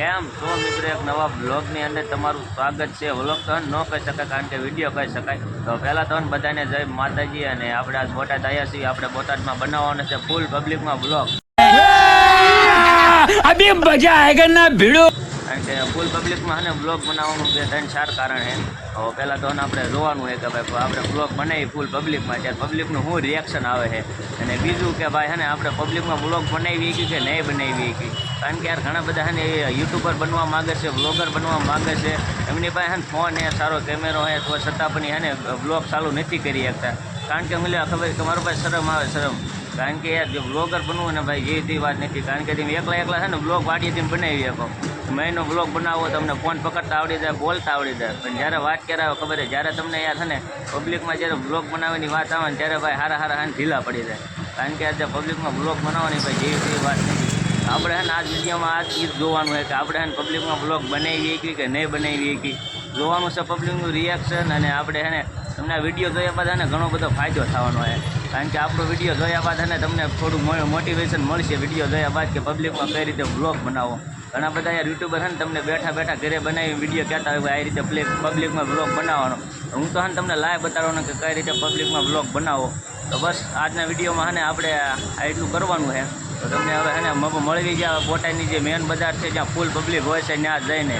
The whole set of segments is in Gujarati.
કેમ? છો મિત્રો એક નવા બ્લોગની અંદર તમારું સ્વાગત છે? વ્લોગ તો ન કહી શકાય કારણ કે વીડિયો કહી શકાય. તો પહેલાં તો બધાને જય માતાજી અને આપણે આ બોટાદ આવ્યા છીએ. આપણે બોટાદમાં બનાવવાનો છે ફૂલ પબ્લિકમાં બ્લોગ. અભી ફૂલ પબ્લિકમાં અને બ્લોગ બનાવવાનું બે કારણ છે. પહેલાં તો આપણે જોવાનું છે કે ભાઈ આપણે બ્લોગ બનાવી ફૂલ પબ્લિકમાં. પબ્લિકનું શું રિએક્શન આવે છે? અને બીજું કે ભાઈ હે આપણે પબ્લિકમાં બ્લોગ બનાવી કે નહીં બનાવી કે કારણ કે યાર ઘણા બધા ને એ યુટ્યુબર બનવા માગે છે બ્લોગર બનવા માગે છે. એમની પાસે હે ફોન હે, સારો કેમેરો હે, તો છતાં પણ હે ને બ્લોગ ચાલુ નથી કરી શકતા. કારણ કે મને ખબર કે મારો પાસે શરમ આવે, શરમ. કારણ કે યાર જો બ્લોગર બનવું ને ભાઈ જે તે વાત નથી. કારણ કે તમે એકલા એકલા છે ને બ્લોગ તમે બનાવી શકો. મહિનો બ્લોગ બનાવો, તમને ફોન પકડતા આવડી જાય, બોલતા આવડી જાય. પણ જ્યારે વાત કરાવે ખબર છે? જ્યારે તમને યાર છે ને પબ્લિકમાં જ્યારે બ્લોગ બનાવવાની વાત આવે ને ત્યારે ભાઈ હારા હારા હાને ઢીલા પડી જાય. કારણ કે આજે પબ્લિકમાં બ્લોગ બનાવવાની ભાઈ જેવી તેવી વાત નથી. આપણે હે આ વિડીયોમાં આ ચીજ જોવાનું છે કે આપણે હે પબ્લિકમાં બ્લોગ બનાવી શકીએ કે નહીં બનાવી શકીએ જોવાનું છે પબ્લિકનું રિએક્શન અને આપણે હેને તમને વીડિયો જોયા બાદ એને ઘણો બધો ફાયદો થવાનો છે કારણ કે આપણો વીડિયો જોયા બાદ એને તમને થોડું મોટિવેશન મળશે વીડિયો જોયા બાદ કે પબ્લિકમાં કઈ રીતે બ્લોગ બનાવો. ઘણા બધા યાર યુટ્યુબર હે ને તમને બેઠા બેઠા ઘરે બનાવી વીડિયો કહેતા હોય આ રીતે પબ્લિકમાં બ્લોગ બનાવવાનો. હું તો હે તમને લાઈવ બતાડવાનો કે કઈ રીતે પબ્લિકમાં બ્લોગ બનાવો. તો બસ આજના વિડીયોમાં હે ને આપણે આ એટલું કરવાનું છે તો તમને હવે એને મળી ગયા બોટાની જે મેન બજાર છે જ્યાં ફૂલ પબ્લિક હોય છે ત્યાં જઈને.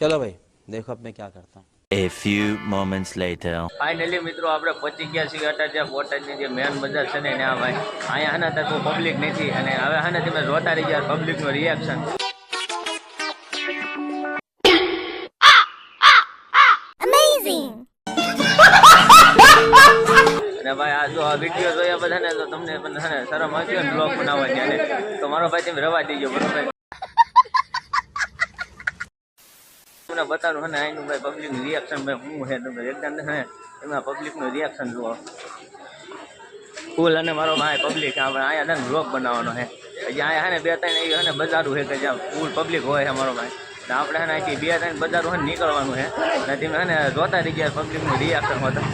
ચલો ભાઈ દેખો અબ મેં ક્યાં કરતા. A few moments later. Finally મિત્રો આપણે પહોંચી ગયા છીએ હતા જે બોટાની જે મેન બજાર છે ને ત્યાં ભાઈ. અહીંયા હાના તો પબ્લિક નથી. અને હવે હાને તમે જોતા રહી ગયા પબ્લિકનું રિએક્શન અને ભાઈ, આ જો આ વીડિયો જોયા બધા ને તો તમને પણ હે ને શરમ આવતી હોય બ્લોગ બનાવવાની અને તો મારો ભાઈ તમે રવા દીજો, બરોબર? તમને બતાવું હે ને અહીંનું ભાઈ પબ્લિકનું રિએક્શન ભાઈ હું હે, તમે એકદમ હે ને એમાં પબ્લિકનું રિએક્શન જુઓ. ફૂલ અને મારો ભાઈ પબ્લિક આપણે અહીંયા છે ને બ્લોગ બનાવવાનો હજી અહીંયા હે ને, બે ત્રણ હે ને બજારું છે કે જ્યાં ફૂલ પબ્લિક હોય છે મારો ભાઈ. ને આપણે હે ને અહીંથી બે ત્રણ બજારું હે ને નીકળવાનું છે ને તમે હે ને જોતા રહી ગયા પબ્લિકનું રિએક્શન હોતા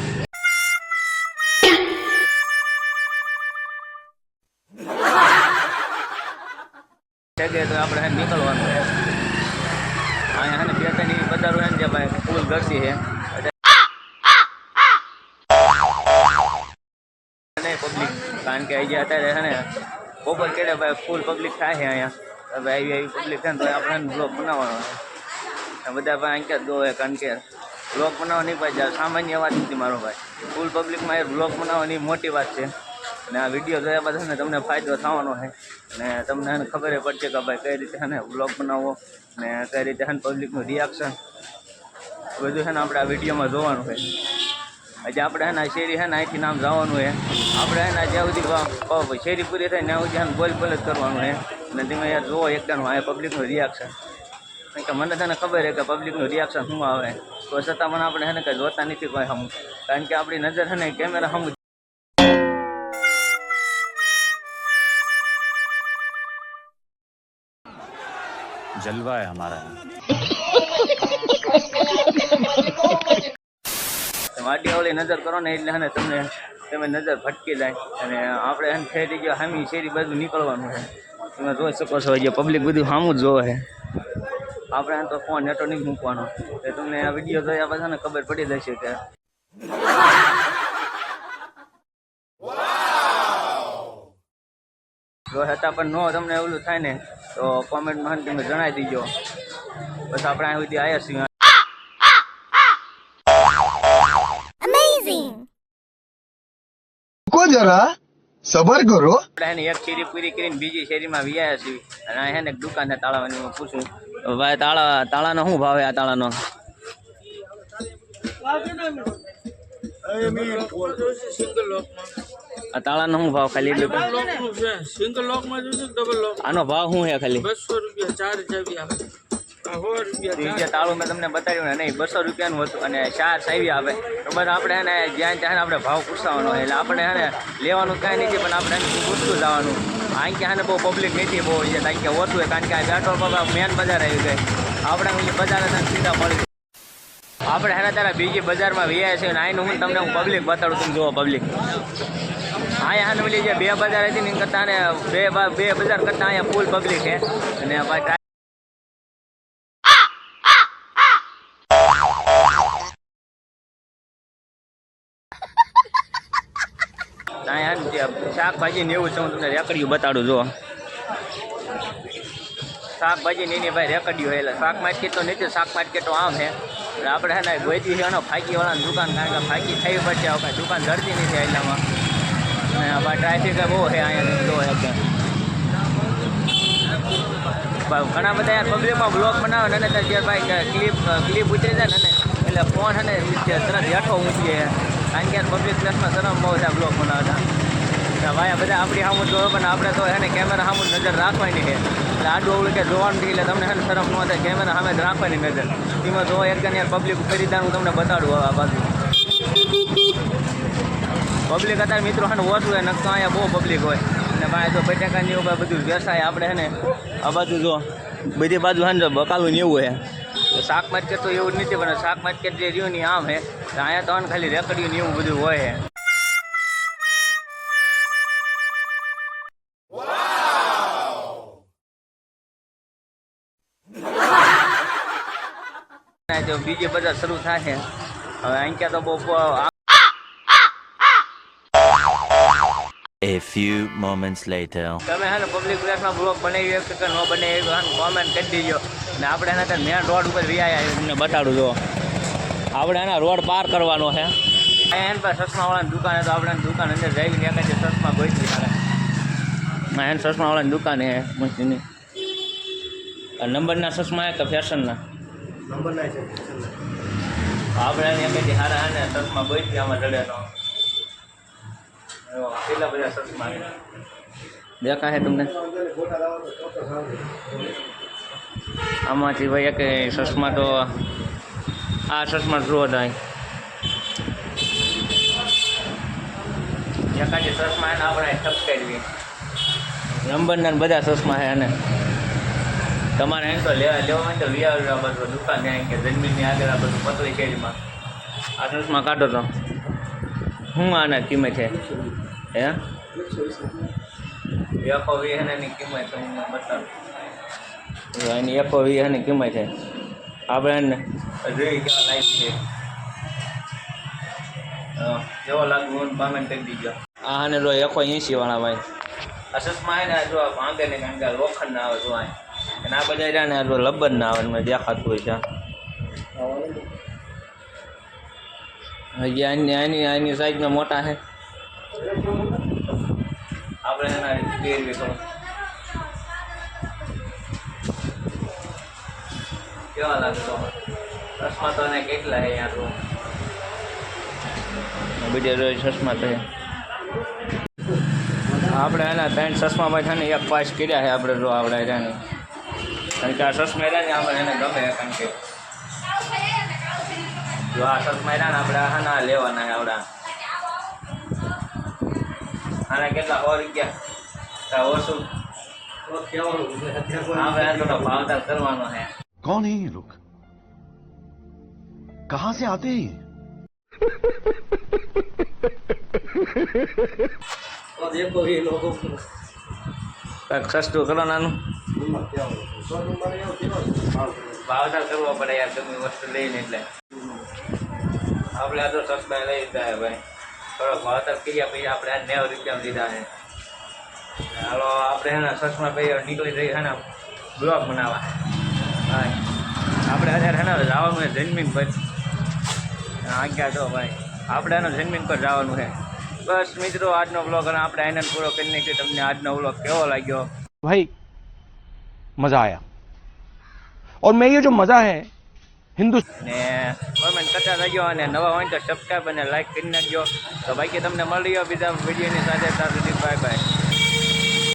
છે કે તો આપણે હે ને નીકળવાનું છે અહીંયા હે ને બે ત્રણ એવી બજારો છે ને જ્યાં ભાઈ ફૂલ ગરદી છે નહીં પબ્લિક કારણ કે અહીંયા અત્યારે છે ને બપોર કેડે ભાઈ ફૂલ પબ્લિક થાય છે અહીંયા. હવે આવી આવી પબ્લિક થાય ને, તો આપણે બ્લોગ બનાવવાનો બધા ભાઈ અહીં ક્યાં જોવે, કારણ કે બ્લોગ બનાવવા નહીં ભાઈ સામાન્ય વાત નથી મારો ભાઈ. ફૂલ પબ્લિકમાં એ બ્લોગ બનાવવાની મોટી વાત છે. અને આ વીડિયો જોયા બાદ છે ને, તમને ફાયદો થવાનો છે. અને તમને એને ખબર પડશે કે ભાઈ કઈ રીતે છે ને બ્લોગ બનાવવો ને કઈ રીતે છે પબ્લિકનું રિએક્શન બધું છે ને આપણે આ વિડીયોમાં જોવાનું છે. આજે આપણે ને શેરી છે ને અહીંથી નામ જવાનું છે. આપણે હે ને જ્યાં સુધી પ- પ- શેરી પૂરી થાય ત્યાં સુધી હે ને બોલ બોલ જ કરવાનું છે અને તમે યાર જુઓ એકદમ આ પબ્લિકનું રિએક્શન કારણ કે મને તને ખબર છે કે પબ્લિકનું રિએક્શન શું આવે તો છતાં મને આપણે હે ને કંઈ જોતા નથી કોઈ હમ કારણ કે આપણી નજર છે ને કેમેરા હમ जलवा है हमारा વાડી ઓલી નજર કરો ને એટલે હે ને તમને તમે નજર ભટકી જાય અને આપણે એમ થઈ ગયો હામી શેરી બાજુ નીકળવાનું છે. તમે જોઈ શકો છો જે પબ્લિક બધું સામું જ જોવે છે. આપણે આમ તો ફોન નેટો નહીં મૂકવાનો. એટલે તમને આ વીડિયો જોયા પછી ને ખબર પડી જશે કે જો હતા પણ નો તમને એવું થાય ને, તો કોમેન્ટમાં તમે જણાવી દીજો. બસ આપણે અહીં સુધી આવ્યા છીએ. કો જરા. સબર કરો. એને એક શેરી પૂરી કરીને બીજી શેરીમાં વ્યાયા છીએ. અને એને દુકાન તાળાવાની હું પૂછું. ભાઈ તાળા તાળાનો શું ભાવે આ તાળાનો? આ તાળાનો શું ભાવ ખાલી? સિંગલ લોકમાં જોઈશું ડબલ લોક આનો ભાવ શું છે ખાલી? બસો રૂપિયા ચાર ચાવી આપે. તાળું મેં તમને બતાવ્યું ને, નહીં, બસો રૂપિયાનું હતું અને ચાર સાવી આવે. તો બસ આપણે હે ને, જ્યાં ત્યાં આપણે ભાવ પૂછવાનો એટલે આપણે હે ને, લેવાનું કાંઈ નથી, પણ આપણે એને પૂછતું જવાનું. અહીં કે હે ને, બહુ પબ્લિક નથી, બહુ છે કારણ કે ઓછું હોય કારણ કે આ પેટ્રોલ પંપ મેન બજાર આવી ગઈ આપણે બજાર ને સીધા મળી આપણે હેને તારા બીજી બજારમાં વ્યાય છે ને આનું હું તમને હું પબ્લિક બતાડું, તમે જુઓ પબ્લિક અહીંયા ઓલી જે બે બજાર હતી ને કરતા બા- બે બજાર કરતાં અહીંયા ફૂલ પબ્લિક છે. અને ભાઈ અહીંયા હે ને શાકભાજી ને એવું છે, હું તમને રેકડીયું બતાડું, જો. શાકભાજી ને એની ભાઈ રેકડીયું એટલે શાક માર્કેટ તો નથી, શાક માર્કેટો આમ છે. આપણે હે ને ગોઈતી છે એનો ફાંકીવાળાની દુકાન કારણ કે ફાંકી થઈ પડશે હવે દુકાન ધરતી નથી એટલામાં અને ટ્રાફિક બહુ છે અહીંયા, જો ઘણા બધા યાર પબ્લિકમાં બ્લોગ બનાવે ને ત્યારે ભાઈ ક્લિપ ક્લિપ ઉતરી જાય ને, એટલે ફોન છે ને તરત હેઠો મૂકીએ કારણ કે પબ્લિક પ્લેસમાં શરમ બહુ છે બ્લોક બનાવતા એટલે ભાઈ બધા આપણી સામું જોવે, પણ આપણે તો એને કેમેરા સામું નજર રાખવાની છે. એટલે આડું અવળું કે જોવાનું એટલે તમને એને શરમ ન થાય કેમેરા સામે જ રાખવાની નજર. એમાં જો એક યાર પબ્લિક ખરીદાર હું તમને બતાડું આ બાજુ. પબ્લિક અત્યારે મિત્રો છે ઓછું હોય નકતો અહીંયા બહુ પબ્લિક હોય. અને ભાઈ તો બટાકાની એવું બધું વ્યવસાય આપણે હે ને, આ બાજુ જો, બધી બાજુ છે ને બકાલું ને એવું છે. તો શાક માર્કેટ તો એવું જ નથી પણ શાક માર્કેટ જે રહ્યું ને આમ છે તો અહીંયા તો આને ખાલી રેકડીયું ને એવું બધું હોય છે અને જો બીજી બધા શરૂ થાય છે. હવે અહીંયા તો બહુ આ A few moments later. તમે હે ને પબ્લિક પ્લેસમાં બ્લોગ બનાવી એક કે ન બને એ કોમેન્ટ કરી દીજો. ને આપણે એના ત્યાં મેન રોડ ઉપર વી આવ્યા. તમને બતાડું જો. આપણે એના રોડ પાર કરવાનો છે. એન પર ચશ્માવાળાની દુકાન છે તો આપણે દુકાન અંદર જઈને એક જ ચશ્મા ગોઈતી મારે હા એન ચશ્માવાળાની દુકાન છે મસ્તીની. આ નંબરના ચશ્મા છે કે ફેશનના? આપણે એની કે હારા હે ને ચશ્મા ગોઈતી આમાં રડેલો તો કેટલા બધા તમને? આમાંથી ભાઈ એક ચશ્મા તો આ ચશ્મા જુઓ થાય એકાદી ચશ્મા એને આપણે ઠપકારવી નંબરના ને બધા ચશ્મા છે અને તમારે એમ તો લેવા લેવા હોય તો લઈ આવજો આ બધું દુકાન ત્યાં કે જમીનની આગળ આ બધું પતળી શેરીમાં આ ચશ્મા કાઢો તો. હું આના કિંમત છે? હે? એકો વી એની કિંમત તમને બતાવું. એની એકો વી એની કિંમત છે આપણે જોઈ કેવા લાઈફ છે. જેવો લાગુ મને કોમેન્ટ કરી દીજો. આ અને લો એકો એસી વાળા ભાઈ. આ આવે ને જો ભાંગે ને કારણ કે લોખંડ ના આવે જો આ. અને આ બધા રહ્યા ને લબ્બર ના આવે મેં દેખાતું હોય છે. હજી આની આની આની મોટા છે આપણે એના પહેરવી તો કેવા લાગે તો ચશ્મા તો એને કેટલા હે યાર તો બીજા રોજ ચશ્મા તો આપણે એના ત્રણ ચશ્મામાં છે ને, એક પાસ કર્યા છે આપણે જો આપણે એને. કારણ કે આ ચશ્મા રહ્યા ને, આપણે એને ગમે કારણ કે જો આ ચશ્મા રહ્યા ને, આપણે ના લેવાના છે, આપણા. આના કેટલા સો રૂપિયા કાંઈ ઓછું આપણે આ થોડો ભાવતાલ કરવાનો છે कौन है ये लोग कहां से आते हैं ये? કાંઈક સસ્તું કરો નાનું ભાવતાલ કરવો પડે યાર તમે વસ્તુ લઈને એટલે આપણે આ તો ચશ્મા લઈ લીધા છે ભાઈ થોડો ભાવતાલ કર્યા પછી આપણે આ નેવ રૂપિયામાં લીધા છે હાલો આપણે એના ચશ્મા પછી નીકળી જઈએ છે ને બ્લોગ બનાવવા હા આપણે અત્યારે છે ને જવાનું છે જન્મીન પર આજ્ઞા જો ભાઈ આપણે એનો જન્મીન પર જવાનું છે બસ મિત્રો આજનો બ્લોગ અને આપણે આનંદ પૂરો કરી નાખ્યો તમને આજનો બ્લોગ કેવો લાગ્યો भाई मजा आया और मैं ये जो मजा है હિન્દુ ને કોમેન્ટ કરતા રહેજો અને નવા હોય તો સબસ્ક્રાઈબ અને લાઈક કરી નાખજો. તો બાકી તમને મળી ગયો બીજા વિડીયોની સાથે. સાથે સુધી બાય બાય